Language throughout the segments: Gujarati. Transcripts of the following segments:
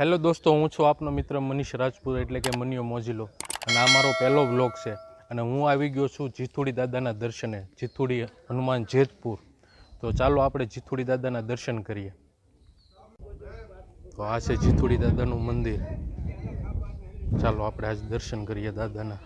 હેલો દોસ્તો, હું છું આપનો મિત્ર મનીષ રાજપૂત, એટલે કે મનિયો મોજીલો. અને આ મારો પહેલો બ્લોગ છે. અને હું આવી ગયો છું જીથુડી દાદાના દર્શને, જીથુડી હનુમાન જેતપુર. તો ચાલો આપણે જીથુડી દાદાના દર્શન કરીએ. તો આ છે જીથુડી દાદાનું મંદિર. ચાલો આપણે આજ દર્શન કરીએ દાદાના.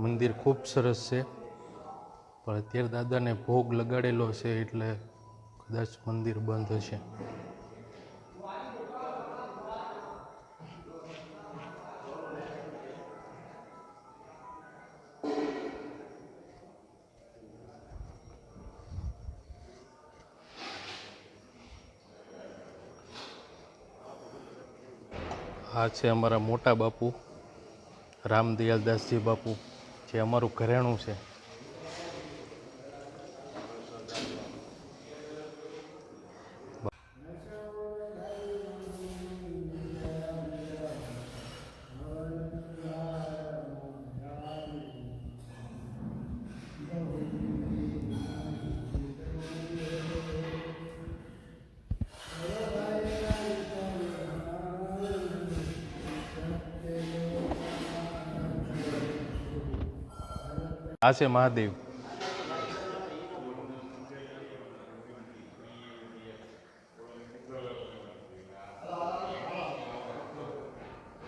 મંદિર ખૂબ સરસ છે. પણ અત્યારે દાદાને ભોગ લગાડેલો છે એટલે કદાચ મંદિર બંધ હશે. આ છે અમારા મોટા બાપુ, રામદયાલદાસજી બાપુ. જે અમારું ઘરેણું છે. આ છે મહાદેવ.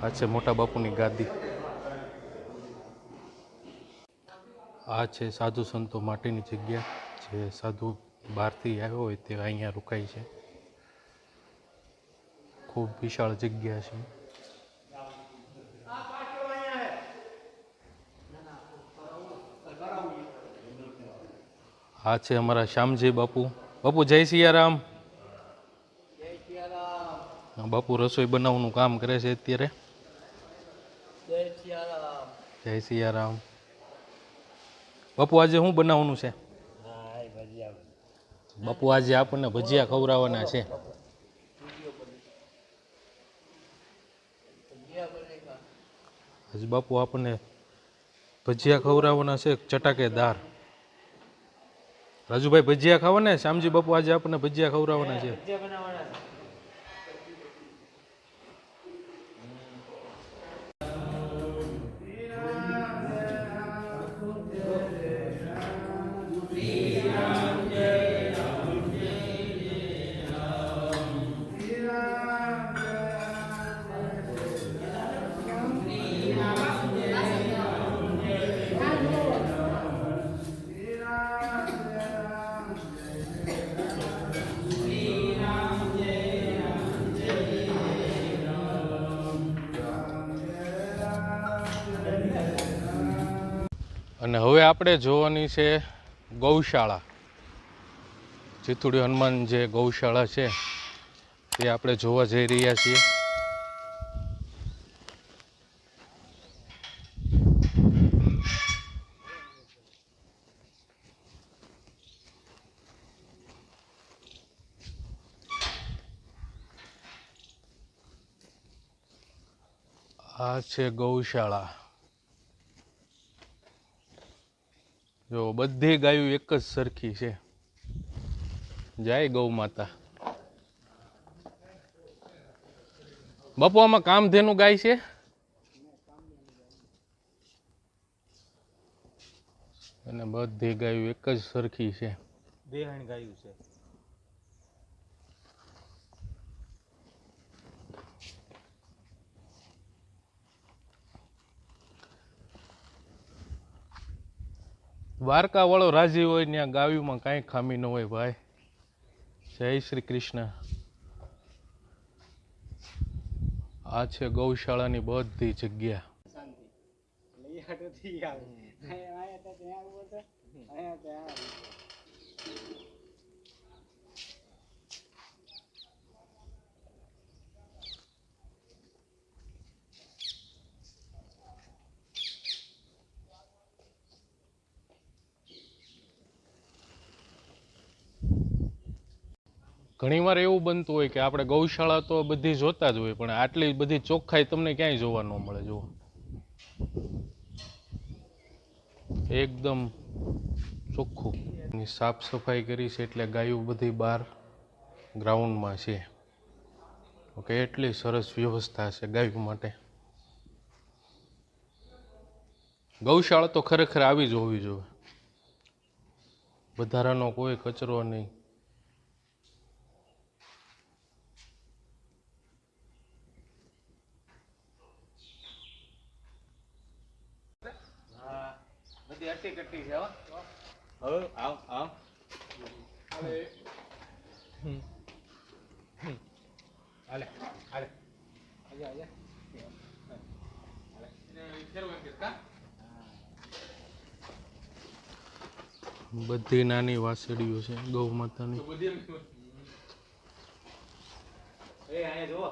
આ છે મોટા બાપુની ગાદી. આ છે સાધુ સંતો માટેની જગ્યા. જે સાધુ બહારથી આવ્યો હોય તે અહીંયા રોકાય છે. ખૂબ વિશાળ જગ્યા છે. આ છે અમારા શ્યામજી બાપુ. બાપુ, જય સિયારામ. બાપુ રસોઈ બનાવવાનું કામ કરે છે અત્યારે. જય સિયારામ. બાપુ, આજે શું બનાવવાનું છે? બાપુ, આજે આપણને ભજીયા ખવડાવવાના છે. આજે બાપુ આપણને ભજીયા ખવડાવવાના છે ચટાકેદાર. રાજુભાઈ ભજીયા ખાવા ને શ્યામજી બાપુ આજે આપણને ભજીયા ખવડાવવાના છે. અને હવે આપણે જોવાની છે ગૌશાળા. ચિત્તુડી હનુમાન જે ગૌશાળા છે તે આપણે જોવા જઈ રહ્યા છીએ. આ છે ગૌશાળા. જો બધી ગાયું એક જ સરખી છે. જય ગૌ માતા. બપોમાં કામધેનું ગાય છે? અને બધી ગાયું એક જ સરખી છે. બેહણ ગાયું છે. દ્વારકાવાળો રાજી હોય ત્યાં ગાવ્યુંમાં કાંઈ ખામી ન હોય ભાઈ. જય શ્રી કૃષ્ણ. આ છે ગૌશાળાની બધી જગ્યા. અહીંયા ઘણીવાર એવું બનતું હોય કે આપણે ગૌશાળા તો બધી જોતા જ હોય, પણ આટલી બધી ચોખ્ખાઈ તમને ક્યાંય જોવા ન મળે, જુઓ. એકદમ ચોખ્ખું. સાફ સફાઈ કરી છે એટલે ગાયો બધી બહાર ગ્રાઉન્ડમાં છે. ઓકે એટલી સરસ વ્યવસ્થા છે ગાયો માટે. ગૌશાળા તો ખરેખર આવી જ હોવી જોઈએ. વધારાનો કોઈ કચરો નહીં. બધી કટ્ટી છે હો. હવે આવ આવ હાલે હાલે. આજે આજે. બધી નાની વાસળીઓ છે ગૌ માતાની. એ અહીંયા જુઓ.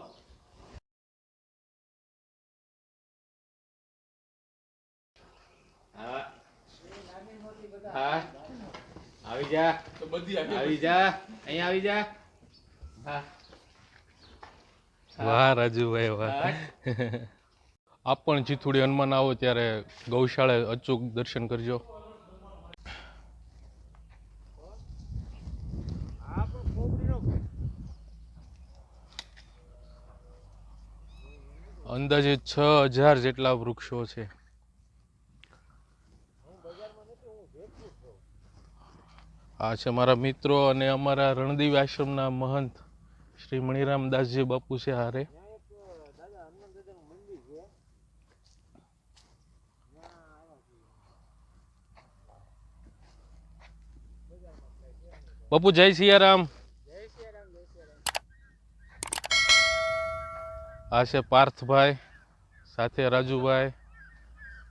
હા. હા. આવી જા. આવી જા. અહીંયા આવી જા. હા. વાહ રાજુભાઈ વાહ. આપ પણ જીથુડી હનુમાન આવો ત્યારે ગૌશાળે અચૂક દર્શન કરજો. અંદાજે છ હજાર જેટલા વૃક્ષો છે. આ છે મારા મિત્રો અને અમારા રણદીવ આશ્રમના મહંત શ્રી મણિરામ દાસજી બાપુ છે હારે. બાપુ, જય સિયારામ. આ છે પાર્થભાઈ, સાથે રાજુભાઈ,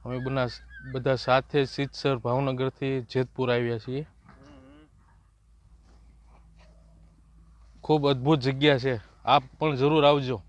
અમે બના બધા સાથે સિદ્ધસર ભાવનગરથી જેતપુર આવ્યા છીએ. ખૂબ અદ્ભુત જગ્યા છે. આપ પણ જરૂર આવજો.